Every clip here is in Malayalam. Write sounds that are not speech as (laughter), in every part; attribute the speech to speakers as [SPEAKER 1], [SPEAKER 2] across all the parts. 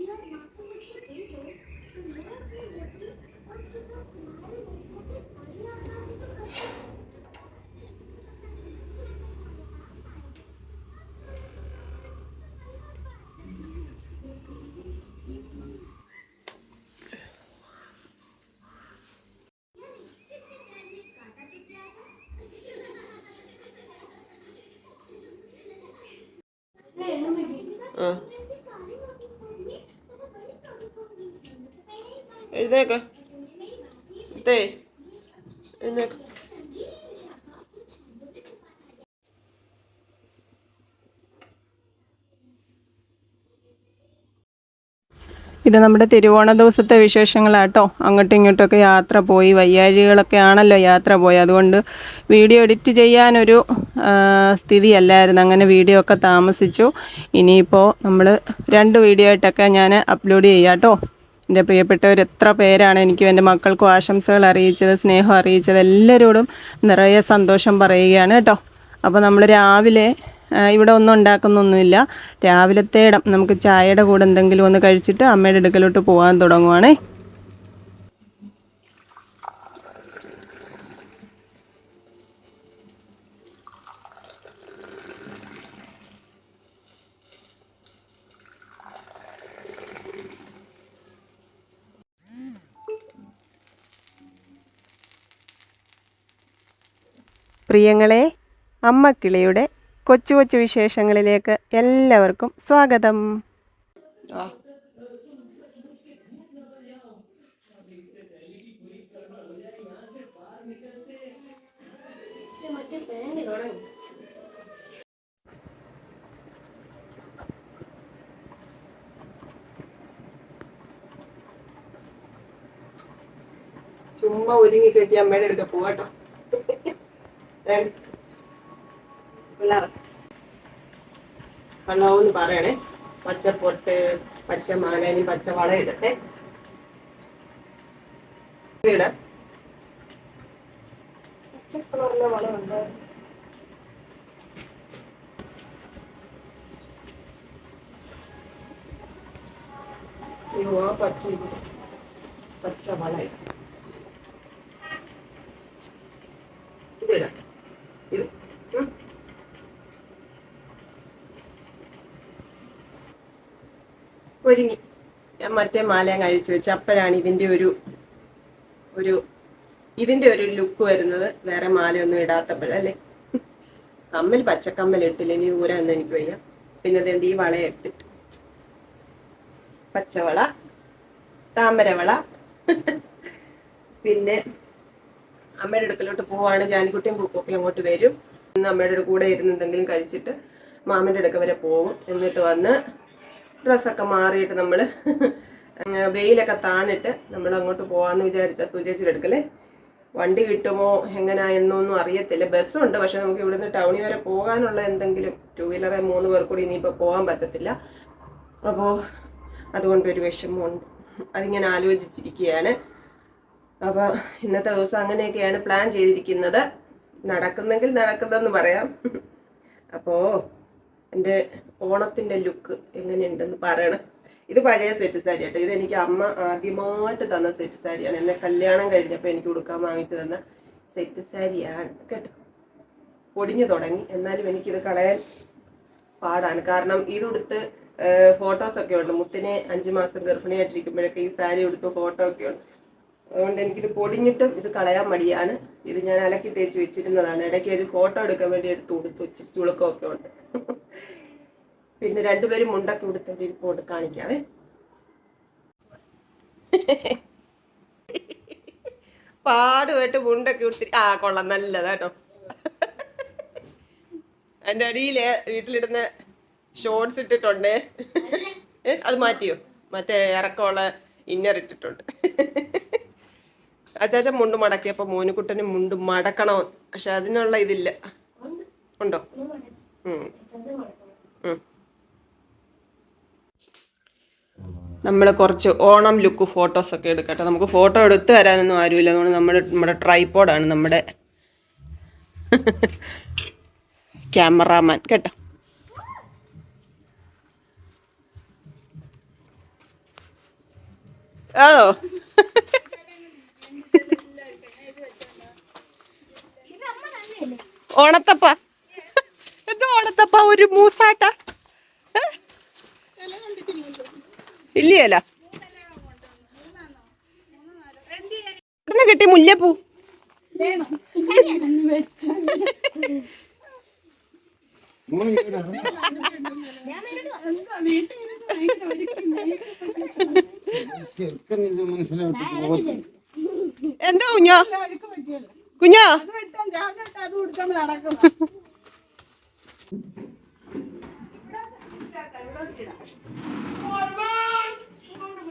[SPEAKER 1] या
[SPEAKER 2] मात्र मुझे दे दो तो मैं अपनी गति कम से कम तुम्हारे मुद्दों के आगे आने तो करूँगा Uh.
[SPEAKER 1] എഴുന്നേക്ക ഇതേ എഴുന്നേക്ക
[SPEAKER 3] ഇത് നമ്മുടെ തിരുവോണ ദിവസത്തെ വിശേഷങ്ങളാട്ടോ. അങ്ങോട്ടും ഇങ്ങോട്ടൊക്കെ യാത്ര പോയി. വയ്യാഴികളൊക്കെ ആണല്ലോ യാത്ര പോയി അതുകൊണ്ട് വീഡിയോ എഡിറ്റ് ചെയ്യാനൊരു സ്ഥിതി സ്ഥിതിയല്ലായിരുന്നു. അങ്ങനെ വീഡിയോ ഒക്കെ താമസിച്ചു. ഇനിയിപ്പോൾ നമ്മൾ രണ്ട് വീഡിയോ ആയിട്ടൊക്കെ ഞാൻ അപ്ലോഡ് ചെയ്യാം കേട്ടോ എന്റെ പ്രിയപ്പെട്ടവർ എത്ര പേരാണ് എനിക്കും എന്റെ മക്കൾക്കും ആശംസകൾ അറിയിച്ചത് സ്നേഹം അറിയിച്ചത്. എല്ലാവരോടും നിറയെ സന്തോഷം പറയുകയാണ് കേട്ടോ. അപ്പോൾ നമ്മൾ രാവിലെ ഇവിടെ ഒന്നും ഉണ്ടാക്കുന്നൊന്നുമില്ല. രാവിലത്തെ ഇടം നമുക്ക് ചായയുടെ കൂടെ എന്തെങ്കിലും ഒന്ന് കഴിച്ചിട്ട് അമ്മയുടെ അടുക്കലോട്ട് പോകാൻ തുടങ്ങുവാണേ. പ്രിയങ്ങളെ അമ്മക്കിളിയുടെ കൊച്ചു കൊച്ചു വിശേഷങ്ങളിലേക്ക് എല്ലാവർക്കും സ്വാഗതം.
[SPEAKER 1] ചുമ്മാ ഒരുങ്ങി കെട്ടി അമ്മയുടെ അടുക്ക പോവാട്ടോ. പിള്ളേർ പറയണേ. പച്ച പൊട്ട് പച്ച മാലനി പച്ച വള ഇടട്ടെ. ഇട. പച്ച പച്ച വള. ഇതിടാം ഇത് ഉം. ഒരുങ്ങി. ഞാൻ മറ്റേ മാലയും കഴിച്ചു വെച്ച് അപ്പോഴാണ് ഇതിന്റെ ഒരു ഒരു ഇതിന്റെ ഒരു ലുക്ക് വരുന്നത്. വേറെ മാലയൊന്നും ഇടാത്തപ്പോഴല്ലേ? കമ്മൽ പച്ചക്കമ്മൽ ഇട്ടില്ല? ഇനി ദൂരം എന്ന് എനിക്ക് വയ്യ. പിന്നെ അതെന്ത് ഈ വള എടുത്തിട്ട്. പച്ചവള താമരവള. പിന്നെ അമ്മയുടെ അടുക്കലോട്ട് പോവാണ്. ജാനിക്കുട്ടിയും പൂക്കൊക്കെ അങ്ങോട്ട് വരും. ഇന്ന് അമ്മയുടെ കൂടെ ഇരുന്ന് എന്തെങ്കിലും കഴിച്ചിട്ട് മാമന്റെ അടുക്ക വരെ പോകും എന്നിട്ട് വന്ന് ഡ്രസ്സൊക്കെ മാറിയിട്ട് നമ്മൾ വെയിലൊക്കെ താണിട്ട് നമ്മൾ അങ്ങോട്ട് പോവാന്ന് വിചാരിച്ച സൂചിച്ചിട്ടെടുക്കല്ലേ വണ്ടി കിട്ടുമോ എങ്ങനെയാ എന്നൊന്നും അറിയത്തില്ല. ബസ്സുണ്ട് പക്ഷെ നമുക്ക് ഇവിടുന്ന് ടൗണിൽ വരെ പോകാനുള്ള എന്തെങ്കിലും ടൂ വീലറെ മൂന്ന് പേർ കൂടി ഇനിയിപ്പോൾ പോകാൻ പറ്റത്തില്ല. അപ്പോൾ അതുകൊണ്ട് ഒരു വിഷമമുണ്ട്. അതിങ്ങനെ ആലോചിച്ചിരിക്കുകയാണ്. അപ്പോൾ ഇന്നത്തെ ദിവസം അങ്ങനെയൊക്കെയാണ് പ്ലാൻ ചെയ്തിരിക്കുന്നത്. നടക്കുന്നെങ്കിൽ നടക്കുന്നതെന്ന് പറയാം. അപ്പോൾ എന്റെ ഓണത്തിന്റെ ലുക്ക് എങ്ങനെയുണ്ടെന്ന് പറയണം. ഇത് പഴയ സെറ്റ് സാരി ഇത് എനിക്ക് അമ്മ ആദ്യമായിട്ട് തന്ന സെറ്റ് സാരിയാണ്. എന്നെ കല്യാണം കഴിഞ്ഞപ്പോൾ എനിക്ക് കൊടുക്കാൻ വാങ്ങിച്ചു തന്ന സെറ്റ് സാരിയാണ് കേട്ടോ. പൊടിഞ്ഞു തുടങ്ങി. എന്നാലും എനിക്കിത് കളയാൻ പാടാണ്. കാരണം ഇതുടുത്ത് ഫോട്ടോസ് ഒക്കെ ഉണ്ട്. മുത്തിനെ അഞ്ചു മാസം ഗർഭിണിയായിട്ടിരിക്കുമ്പോഴൊക്കെ ഈ സാരി ഉടുത്ത് ഫോട്ടോ ഒക്കെ ഉണ്ട്. അതുകൊണ്ട് എനിക്കിത് പൊടിഞ്ഞിട്ടും ഇത് കളയാൻ മടിയാണ്. ഇത് ഞാൻ അലക്കി തേച്ച് വെച്ചിരുന്നതാണ്. ഇടയ്ക്ക് ഒരു ഫോട്ടോ എടുക്കാൻ വേണ്ടി എടുത്ത് ഉടുത്ത് വെച്ച് ചുളുക്കമൊക്കെ ഉണ്ട്. പിന്നെ രണ്ടുപേരും മുണ്ടൊക്കെ ഉടുത്തേണ്ടി ഇരിപ്പോണ്ട് കാണിക്കാവേ. പാടുമായിട്ട് മുണ്ടൊക്കെ ഉടുത്തി ആ കൊള്ളാം. നല്ലതാട്ടോ എന്റെ അടിയിൽ വീട്ടിലിടുന്ന ഷോർട്സ് ഇട്ടിട്ടുണ്ട്. അത് മാറ്റിയോ? മറ്റേ ഇറക്കമുള്ള ഇന്നർ ഇട്ടിട്ടുണ്ട്. അച്ചാച്ച മുണ്ട് മടക്കിയപ്പോ മോനുകുട്ടന് മുണ്ട് മടക്കണം പക്ഷെ അതിനുള്ള ഇതില്ല. ഉണ്ടോ? ഉം. ഉം. നമ്മൾ കുറച്ച് ഓണം ലുക്ക് ഫോട്ടോസൊക്കെ എടുക്കട്ടെ. നമുക്ക് ഫോട്ടോ എടുത്തു തരാനൊന്നും ആരുമില്ല. അതുകൊണ്ട് നമ്മൾ നമ്മുടെ ട്രൈപ്പോഡാണ് നമ്മുടെ ക്യാമറാമാൻ കേട്ടോ.
[SPEAKER 3] ഓ. ഓണത്തപ്പ. എന്തോ ഓണത്തപ്പ? ഒരു മൂസാട്ട? ഇല്ലയല്ല. കിട്ടി മുല്ലപ്പൂ. എന്തോ കുഞ്ഞോ? കുഞ്ഞോ? (laughs)
[SPEAKER 4] കണ്ണിന്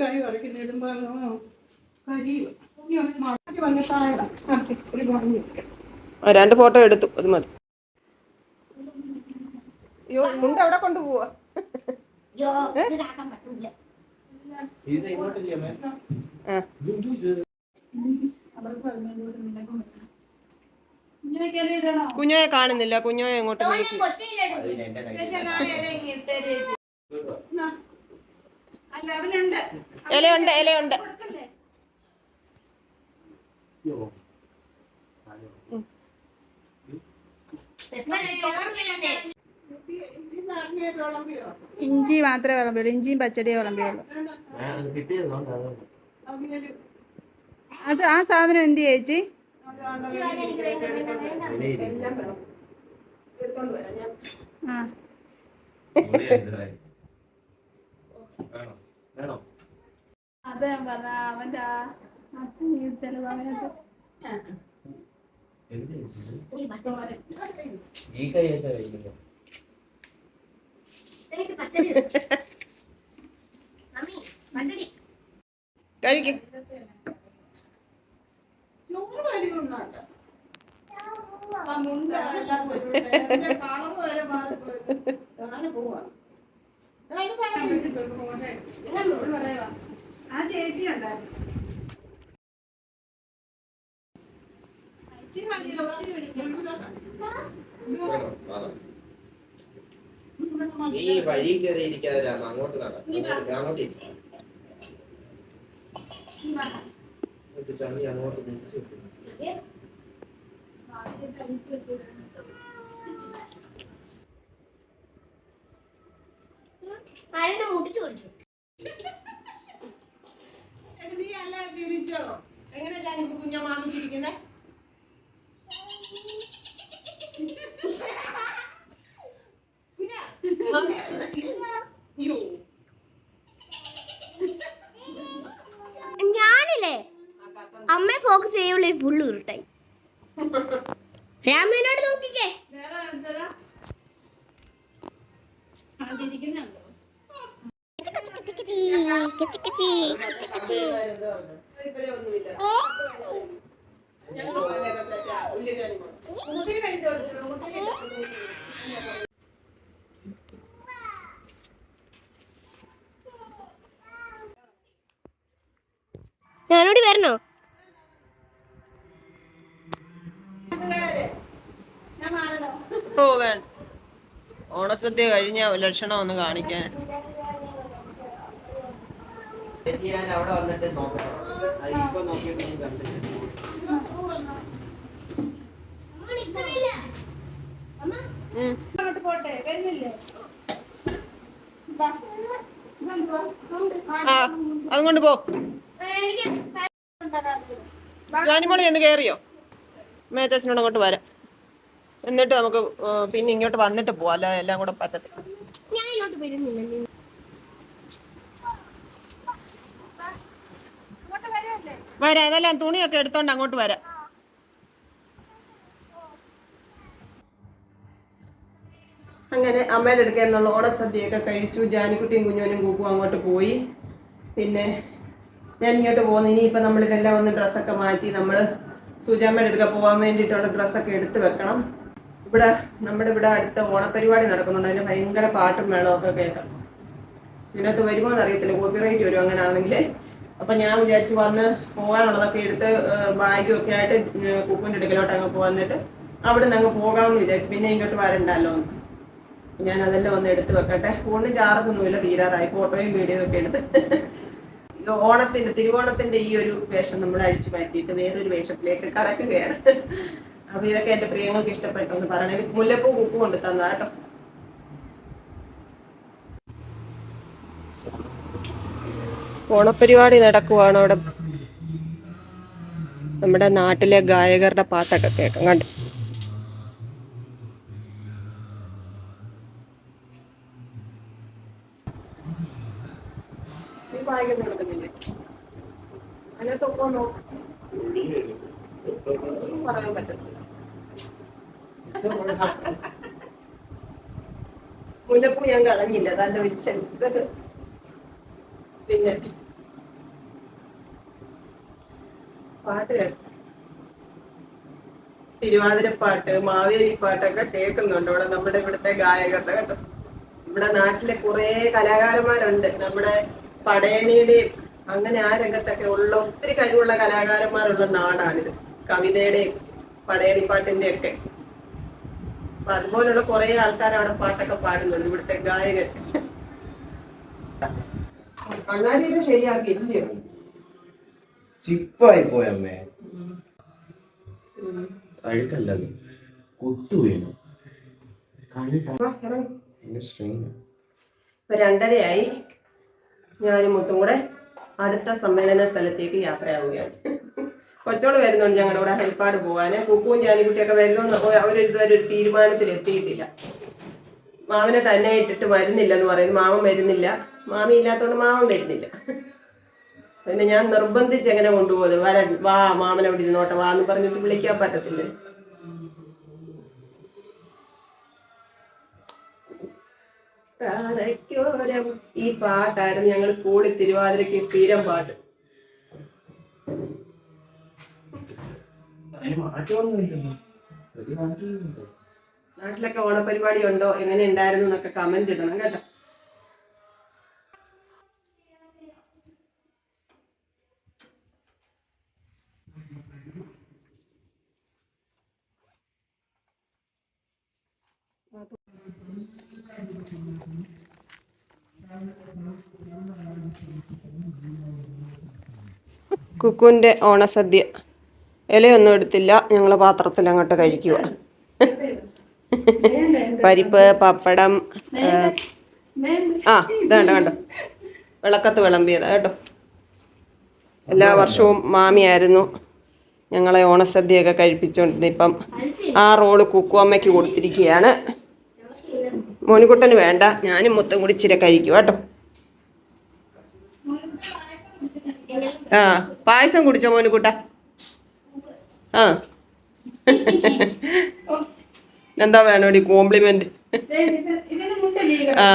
[SPEAKER 5] കരി മാറ്റി വന്നിട്ടാണ് ഒരു
[SPEAKER 3] രണ്ട് ഫോട്ടോ എടുത്തു. അത് മതി. അയ്യോ മുണ്ട് അവിടെ കൊണ്ടുപോവാ. കുഞ്ഞോയെ കാണുന്നില്ല. കുഞ്ഞോയെ എങ്ങോട്ട് ഇലയുണ്ട് ഇലയുണ്ട്.
[SPEAKER 6] ഇഞ്ചി മാത്രമേ വിളമ്പിയുള്ളൂ. ഇഞ്ചിയും പച്ചടിയും വിളമ്പിയുള്ളൂ. അത് ആ സാധനം എന്ത് ചേച്ചി?
[SPEAKER 3] എടുത്തോണ്ട്
[SPEAKER 6] അത് ഞാൻ പറഞ്ഞ അവന്റെ അച്ഛൻ ഈ ചില സമയത്ത്
[SPEAKER 7] ഈ കൈ വെച്ചാ കഴിക്കില്ല
[SPEAKER 3] കഴിക്കും.
[SPEAKER 5] എല്ലാം വരും. ഞാൻ പോവാ.
[SPEAKER 6] ആ ചേച്ചി
[SPEAKER 7] നീ വഴി കയറി ഇരിക്കാതെ രാമ അങ്ങോട്ട് നടക്കാം അങ്ങോട്ട് ഇരിക്ക. അങ്ങോട്ട് തിരിച്ച്
[SPEAKER 2] ആരുടെ മുട്ടിച്ചു ചോദിച്ചു
[SPEAKER 5] നീ അല്ല ചിരിച്ചോ?
[SPEAKER 3] എങ്ങനെ ഞാനിപ്പോ കുഞ്ഞോ മാമിച്ചിരിക്കുന്നേ
[SPEAKER 2] ഞാനില്ലേ? അമ്മ ഫോക്കസ് ചെയ്യുള്ളൂ ഫുള്ള് ഉരുട്ടായി. രാമേനോട് നോക്കിക്കേ.
[SPEAKER 3] ഇപ്പോഴേ സെറ്റാ. ഉള്ളി കറി മാത്രം.
[SPEAKER 2] ഞാനോട് വരണോ
[SPEAKER 3] ഓ വേണ്ട ഓണസദ്യ കഴിഞ്ഞ ലക്ഷണം ഒന്ന് കാണിക്കാൻ
[SPEAKER 7] ഞാൻ അവിടെ വന്നിട്ട് ഇപ്പൊ.
[SPEAKER 6] അങ്ങോട്ട് പോട്ടെ വരുന്നില്ലേ
[SPEAKER 3] അതുകൊണ്ട് പോ.
[SPEAKER 1] ജാനിമോളി എന്ന് കയറിയോ മേച്ചസിനോട് അങ്ങോട്ട് വരാം. എന്നിട്ട് നമുക്ക് പിന്നെ ഇങ്ങോട്ട് വന്നിട്ട് പോവാം. അല്ല എല്ലാം കൂടെ പറ്റത്തില്ല
[SPEAKER 2] ഞാൻ ഇങ്ങോട്ട് വരുന്നില്ല
[SPEAKER 1] വരാം. ഇതെല്ലാം തുണിയൊക്കെ എടുത്തോണ്ട് അങ്ങോട്ട് വരാം. അങ്ങനെ അമ്മയുടെ അടുക്ക എന്നുള്ള ഓണസദ്യയൊക്കെ കഴിച്ചു. ജാനിക്കുട്ടിയും കുഞ്ഞോനും കൂക്കും അങ്ങോട്ട് പോയി. പിന്നെ ഞാൻ ഇങ്ങോട്ട് പോകുന്നു. ഇനിയിപ്പോൾ നമ്മൾ ഇതെല്ലാം ഒന്ന് ഡ്രസ്സൊക്കെ മാറ്റി നമ്മൾ സുജാമ്മയുടെ അടുക്ക പോകാൻ വേണ്ടിയിട്ടുള്ള ഡ്രസ്സൊക്കെ എടുത്ത് വെക്കണം. ഇവിടെ നമ്മുടെ ഇവിടെ അടുത്ത ഓണപരിപാടി നടക്കുന്നുണ്ട്. അതിന് ഭയങ്കര പാട്ടും മേളമൊക്കെ കേൾക്കണം കേൾക്കാം. ഇതിനകത്ത് വരുമോ എന്നറിയത്തില്ല കോപ്പിറൈറ്റ് വരും അങ്ങനെയാണെങ്കിൽ അപ്പം ഞാൻ വിചാരിച്ചു വന്ന് പോകാനുള്ളതൊക്കെ എടുത്ത് ബാഗും ഒക്കെ ആയിട്ട് കുക്കുവിന്റെ അടുക്കലോട്ട് അങ്ങ് പോന്നിട്ട് അവിടെ നിന്ന് അങ്ങ് പോകാമെന്ന് വിചാരിച്ചു പിന്നെ ഇങ്ങോട്ട് വരണ്ടല്ലോ എന്ന്. ഞാൻ അതെല്ലാം ഒന്ന് എടുത്ത് വെക്കട്ടെ. ഫോണിന് ചാർജ് ഒന്നുമില്ല തീരാറായി. ഫോട്ടോയും വീഡിയോ ഒക്കെ എടുത്ത്. ഓണത്തിന്റെ തിരുവോണത്തിന്റെ ഈ ഒരു വേഷം നമ്മൾ അഴിച്ചു മാറ്റിയിട്ട് വേറൊരു വേഷത്തിലേക്ക് കടക്കുകയാണ്. അപ്പൊ ഇതൊക്കെ എന്റെ പ്രിയങ്ങൾക്ക് ഇഷ്ടപ്പെട്ടു എന്ന് പറയണത് മുല്ലപ്പൂ കുപ്പ് കൊണ്ട് തന്നാ കേട്ടോ ഓണപരിപാടി നടക്കുവാണ് അവിടെ. നമ്മുടെ നാട്ടിലെ ഗായകരുടെ പാട്ടൊക്കെ കേൾക്കാം. കണ്ടു? പറയാൻ മുല്ലപ്പൂ ഞാൻ കളഞ്ഞില്ല. തന്റെ വെച്ചത് പിന്നെ പാട്ട് കേട്ടു തിരുവാതിരപ്പാട്ട് മാവേലി പാട്ടൊക്കെ കേൾക്കുന്നുണ്ട്. ഇവിടെ നമ്മുടെ ഇവിടുത്തെ ഗായകരുടെ കേട്ടോ. ഇവിടെ നാട്ടിലെ കുറേ കലാകാരന്മാരുണ്ട്. നമ്മുടെ പടയണിയുടെയും അങ്ങനെ ആ രംഗത്തൊക്കെ ഉള്ള ഒത്തിരി കഴിവുള്ള കലാകാരന്മാരുള്ള നാടാണിത്. കവിതയുടെയും പടയണിപ്പാട്ടിന്റെ ഒക്കെ അപ്പൊ അതുപോലുള്ള കുറെ ആൾക്കാർ അവിടെ പാട്ടൊക്കെ പാടുന്നുണ്ട് ഇവിടുത്തെ ഗായകർ. കണ്ണാടിയൊക്കെ ശരിയാക്കി ഇല്ലയോ?
[SPEAKER 7] ചിപ്പായി പോയമ്മേ അഴുക്കല്ലത് കുത്തു വീണു.
[SPEAKER 1] ഇപ്പൊ രണ്ടരയായി. ഞാനും മുത്തും കൂടെ അടുത്ത സമ്മേളന സ്ഥലത്തേക്ക് യാത്രയാവുകയാണ്. കൊച്ചോൾ വരുന്നുണ്ട് ഞങ്ങളുടെ കൂടെ ഹെൽപ്പാട് പോകാന് കുക്കുവും ജാനിക്കുട്ടിയൊക്കെ വരുന്നു അവർ ഇതുവരെ ഒരു തീരുമാനത്തിൽ എത്തിയിട്ടില്ല മാമിനെ തന്നെ ഇട്ടിട്ട് വരുന്നില്ലെന്ന് പറയുന്നു. മാമൻ വരുന്നില്ല. മാമി ഇല്ലാത്തതുകൊണ്ട് മാമൻ വരുന്നില്ല. പിന്നെ ഞാൻ നിർബന്ധിച്ച് എങ്ങനെ കൊണ്ടുപോകുന്നത് വര വാ മാമന അവിടെ ഇരുന്നോട്ടെ വാ എന്ന് പറഞ്ഞിട്ട് വിളിക്കാൻ പറ്റത്തില്ല. ഈ പാട്ടായിരുന്നു ഞങ്ങൾ സ്കൂളിൽ തിരുവാതിരക്ക് സ്ഥിരം പാട്ട്. നാട്ടിലൊക്കെ ഓണപരിപാടി ഉണ്ടോ? എങ്ങനെ ഉണ്ടായിരുന്നു എന്നൊക്കെ കമന്റ് ഇടണം കേട്ടോ. കുക്കുവിന്റെ ഓണസദ്യ. ഇലയൊന്നും എടുത്തില്ല. ഞങ്ങൾ പാത്രത്തിൽ അങ്ങോട്ട് കഴിക്കുക പരിപ്പ് പപ്പടം ആ, വേണ്ട കണ്ടോ വിളക്കത്ത് വിളമ്പിയതാ കേട്ടോ. എല്ലാ വർഷവും മാമിയായിരുന്നു ഞങ്ങളെ ഓണസദ്യയൊക്കെ കഴിപ്പിച്ചുകൊണ്ടിരുന്നത് ഇപ്പം ആ റോൾ കുക്കുവമ്മയ്ക്ക് കൊടുത്തിരിക്കുകയാണ്. മോനിക്കുട്ടന് വേണ്ട. ഞാനും മൊത്തം കൂടി ഇച്ചിരി കഴിക്കും കേട്ടോ. ആ പായസം കുടിച്ചോ മോനിക്കുട്ട ആ. എന്താ വേണോടി കോംപ്ലിമെന്റ് ആ.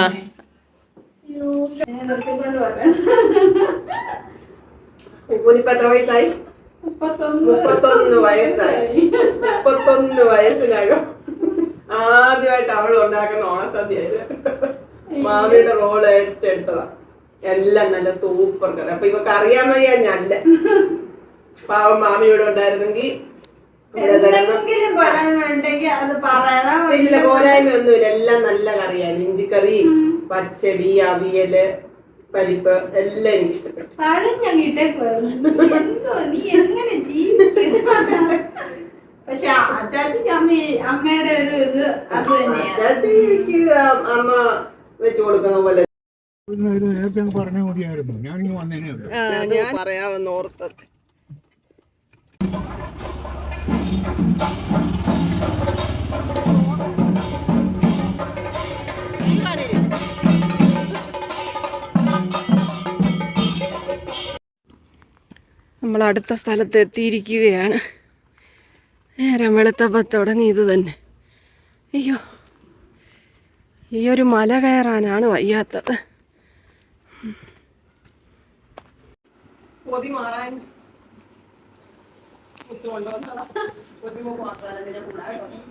[SPEAKER 1] ആദ്യമായിട്ട് അവൾ ഉണ്ടാക്കുന്ന ഓണസദ്യ മാമിയുടെ റോൾ ഏറ്റെടുത്തതാ. എല്ലാം നല്ല സൂപ്പർ കറി അപ്പൊ ഇവക്ക് അറിയാൻ വയ്യ ഞാനല്ല. പാവം മാമിയോട് ഉണ്ടായിരുന്നെങ്കിൽ ഇല്ല പോരായ്മ ഒന്നുമില്ല എല്ലാം നല്ല കറിയാണ് ഇഞ്ചിക്കറി പച്ചടി അവിയൽ പരിപ്പ് എല്ലാം എനിക്ക് ഇഷ്ടപ്പെട്ടു
[SPEAKER 6] നീ എങ്ങനെ പക്ഷെ അച്ചാച്ചിക്ക് അമ്മ അമ്മയുടെ ഒരു ഇത് അത് തന്നെ
[SPEAKER 1] അച്ചാച്ചിക്ക് അമ്മ വെച്ചു കൊടുക്കുന്ന പോലെ
[SPEAKER 4] നേരത്തെ പറഞ്ഞാൽ മതിയായിരുന്നു ഞാനിങ്ങ് വന്നേനെ
[SPEAKER 1] ഞാൻ പറയാമെന്ന് ഓർത്തത്. നമ്മൾ അടുത്ത സ്ഥലത്ത് എത്തിയിരിക്കുകയാണ്. നേരം വെളുത്തപ്പോൾ തുടങ്ങിയത് തന്നെ. അയ്യോ ഈ ഒരു മല കയറാനാണ് വയ്യാത്തത്.
[SPEAKER 3] കൊതി മാറാൻ.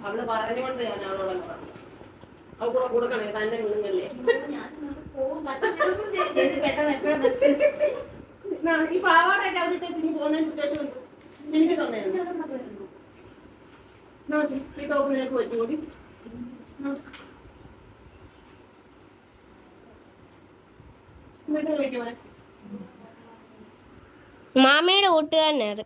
[SPEAKER 3] അവൾ പറഞ്ഞുകൊണ്ട് ഞാൻ അവളോട് പറഞ്ഞു. അവ കൂടെ കൊടുക്കണേ തന്നെ വിളുങ്ങല്ലേ? ഈ പാവാടയൊക്കെ അവിടെ ഇട്ടേച്ച് നീ പോകുന്നതിന് ഉദ്ദേശം എന്ത്? എനിക്ക് തോന്നുന്നു ഈ ടോപ്പ് നിനക്ക് പറ്റുകൂടി എന്നിട്ട്
[SPEAKER 4] മാമയുടെ കൂട്ടുകാരനെ അത്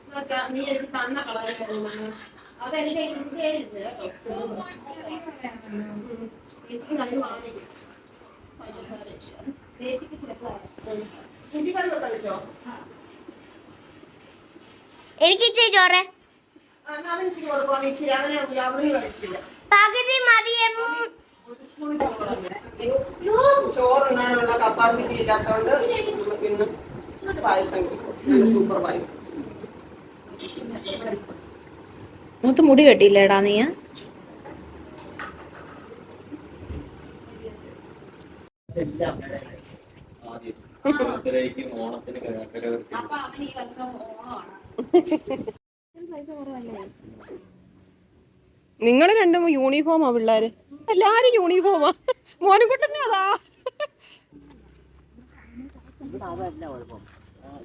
[SPEAKER 3] എന്നുവെച്ചാ നീ എനിക്ക് തന്ന കളറേ അതെന്റെ ഇന്ത്യയിലിരുന്ന് കേട്ടോ ചേച്ചിക്ക് നല്ല വാങ്ങിക്കും ഇഞ്ചിക്കറി ഒക്കെ കഴിച്ചോ
[SPEAKER 4] എനിക്ക് ഇച്ചിരി ചോറ്.
[SPEAKER 3] ആ, എന്നാ അവന് ഇച്ചിരി കൊടുക്കാം ഇച്ചിരി അവനെ അവിടുന്ന് കഴിച്ചില്ല
[SPEAKER 4] പകുതി മതിയെ
[SPEAKER 3] ഒരു സ്പൂൺ ചോറ് ചോറുണ്ണാനുള്ള കപ്പാസിറ്റി ഇല്ലാത്തതുകൊണ്ട് നമുക്ക് ഇന്ന് പായസം കിട്ടും നല്ല സൂപ്പർ പായസം.
[SPEAKER 8] മുത്ത് മുടി കെട്ടിയില്ലേടാ നീ?
[SPEAKER 7] നിങ്ങൾ ഓണത്തിന്
[SPEAKER 1] നിങ്ങൾ രണ്ടും യൂണിഫോമാ പിള്ളേര്? എല്ലാരും യൂണിഫോമാ മോനുകുട്ടനും അതാ.
[SPEAKER 7] ഞങ്ങൾ അതല്ല കുഴപ്പം.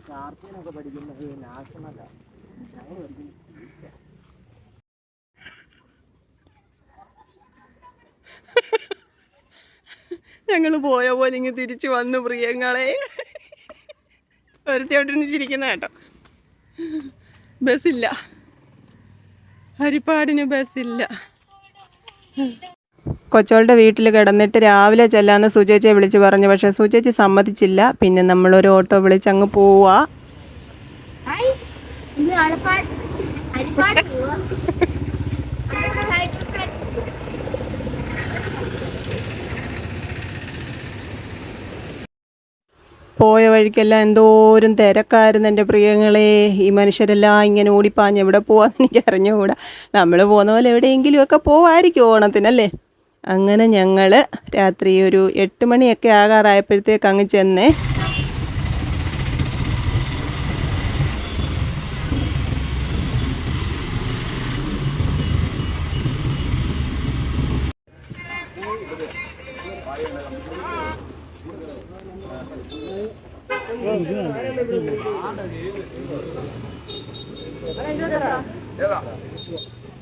[SPEAKER 7] ഷാർപ്പിനൊക്കെ പഠിക്കുന്ന ഈ നാഷണലാ
[SPEAKER 1] ഞങ്ങൾ പോയ പോലെ ഇങ്ങ് തിരിച്ചു വന്നു പ്രിയങ്ങളെ. ഒരുത്തോട്ടിന് ചിരിക്കുന്ന കേട്ടോ. ബസ്സില്ല. ഹരിപ്പാടിന് ബസ്സില്ല. കൊച്ചോളുടെ വീട്ടിൽ കിടന്നിട്ട് രാവിലെ ചെല്ലാന്ന് സുചേച്ചിയെ വിളിച്ച് പറഞ്ഞു. പക്ഷേ സുചേച്ചി സമ്മതിച്ചില്ല. പിന്നെ നമ്മളൊരു ഓട്ടോ വിളിച്ച് അങ്ങ് പോവാ. പോയ വഴിക്കെല്ലാം എന്തോരം തിരക്കായിരുന്നു എന്റെ പ്രിയങ്ങളെ. ഈ മനുഷ്യരെല്ലാം ഇങ്ങനെ ഓടിപ്പാഞ്ഞ് എവിടെ പോവാന്ന് എനിക്ക് അറിഞ്ഞുകൂടാ നമ്മൾ പോകുന്ന പോലെ എവിടെയെങ്കിലുമൊക്കെ പോവായിരിക്കും ഓണത്തിനല്ലേ? അങ്ങനെ ഞങ്ങൾ രാത്രി ഒരു എട്ട് മണിയൊക്കെ ആകാറായപ്പോഴത്തേക്ക് അങ്ങ് ചെന്നേ.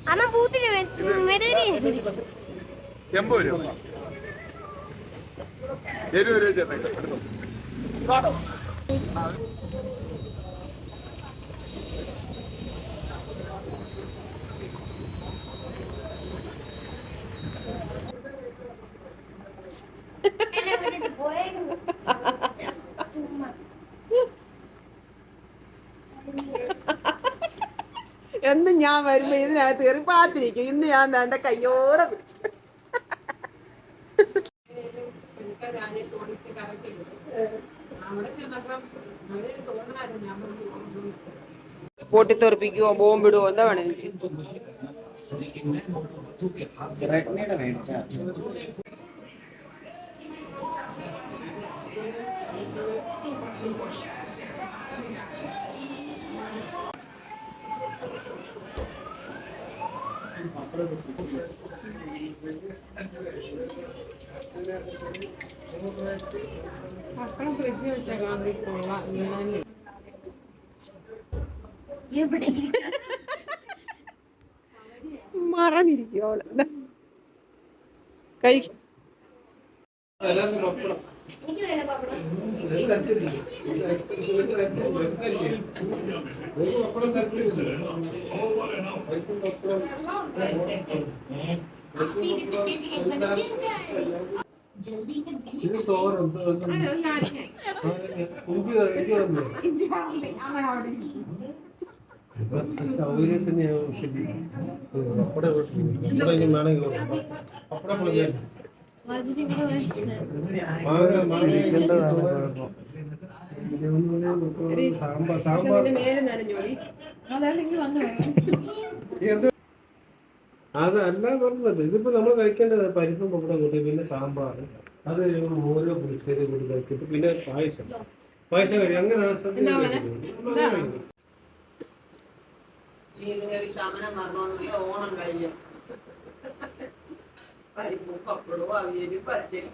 [SPEAKER 4] അമ്മ പൂത്തിന് മെതരി
[SPEAKER 2] എൺപത് രൂപ. എഴുപത് രൂപ എടുത്തോ.
[SPEAKER 1] എന്ന് ഞാൻ വരുമ്പോ ഇതിനകത്ത് കയറി പാത്തിരിക്കും. ഇന്ന് ഞാൻ വേണ്ട കയ്യോടെ പിടിച്ചു പൊട്ടിത്തെറിപ്പിക്കുവോ ബോംബിടുവോ എന്താ വേണേ എനിക്ക്
[SPEAKER 7] റെഡ്മിയുടെ മേടിച്ചാ
[SPEAKER 1] മറഞ്ഞിരിക്കും
[SPEAKER 4] അവൾ ഇത് തോരൻ ഇത് ഒന്നും- ഇഞ്ചി ഇഞ്ചി വന്നു സൗകര്യത്തിന് പപ്പടം വേണമെങ്കിൽ പൊളിക്കാൻ സാമ്പാർ സാമ്പാർ. എന്ത്? അതല്ല പറഞ്ഞത്. ഇതിപ്പോ നമ്മൾ കഴിക്കേണ്ടത് പരിപ്പും പപ്പടം കൂട്ടി പിന്നെ സാമ്പാർ. അത് കഴിയുമ്പോൾ ഓരോ പുളിശ്ശേരി കൂടി കഴിച്ചിട്ട് പിന്നെ പായസം. പായസം കഴിക്കും അങ്ങനെ
[SPEAKER 9] നീ ഇതിനൊരു ശമനം വരണമെന്നില്ല ഓണം കഴിയും പരിപ്പും പപ്പടവും അവിയലും പച്ചരി.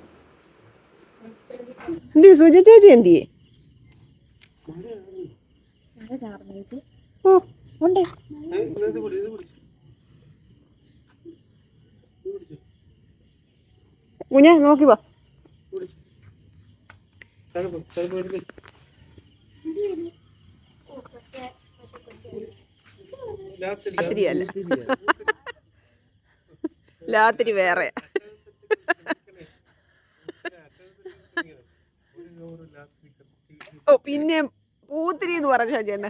[SPEAKER 1] എന്തി സുജ ചേച്ചി എന്തിയേ? ഓ ഉണ്ട്. കുഞ്ഞെ നോക്കി വാ.
[SPEAKER 4] തണുപ്പ്, തണുപ്പ് എടുക്ക്. രാത്രി
[SPEAKER 1] രാത്രിയല്ല. രാത്രി വേറെ. ഓ പിന്നെ പൂത്തിരി എന്ന് പറഞ്ഞ ചേട്ടൻ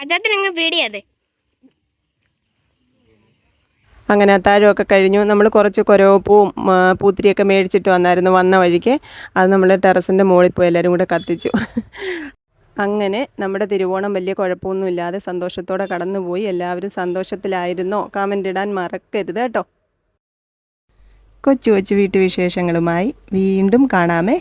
[SPEAKER 2] അജാത്തിനങ്ങ് പേടിയാതെ
[SPEAKER 1] അങ്ങനെ അത്താഴമൊക്കെ കഴിഞ്ഞു. നമ്മൾ കുറച്ച് കുരവപ്പൂവും പൂത്തിരിയൊക്കെ മേടിച്ചിട്ട് വന്നായിരുന്നു വന്ന വഴിക്ക്. അത് നമ്മൾ ടെറസിന്റെ മുകളിൽ പോയി എല്ലാവരും കൂടെ കത്തിച്ചു. അങ്ങനെ നമ്മുടെ തിരുവോണം വലിയ കുഴപ്പമൊന്നുമില്ലാതെ സന്തോഷത്തോടെ കടന്നുപോയി. എല്ലാവരും സന്തോഷത്തിലായിരുന്നോ? കമന്റ് ഇടാൻ മറക്കരുത് കേട്ടോ. കൊച്ചു കൊച്ചു വീട്ടുവിശേഷങ്ങളുമായി വീണ്ടും കാണാമേ.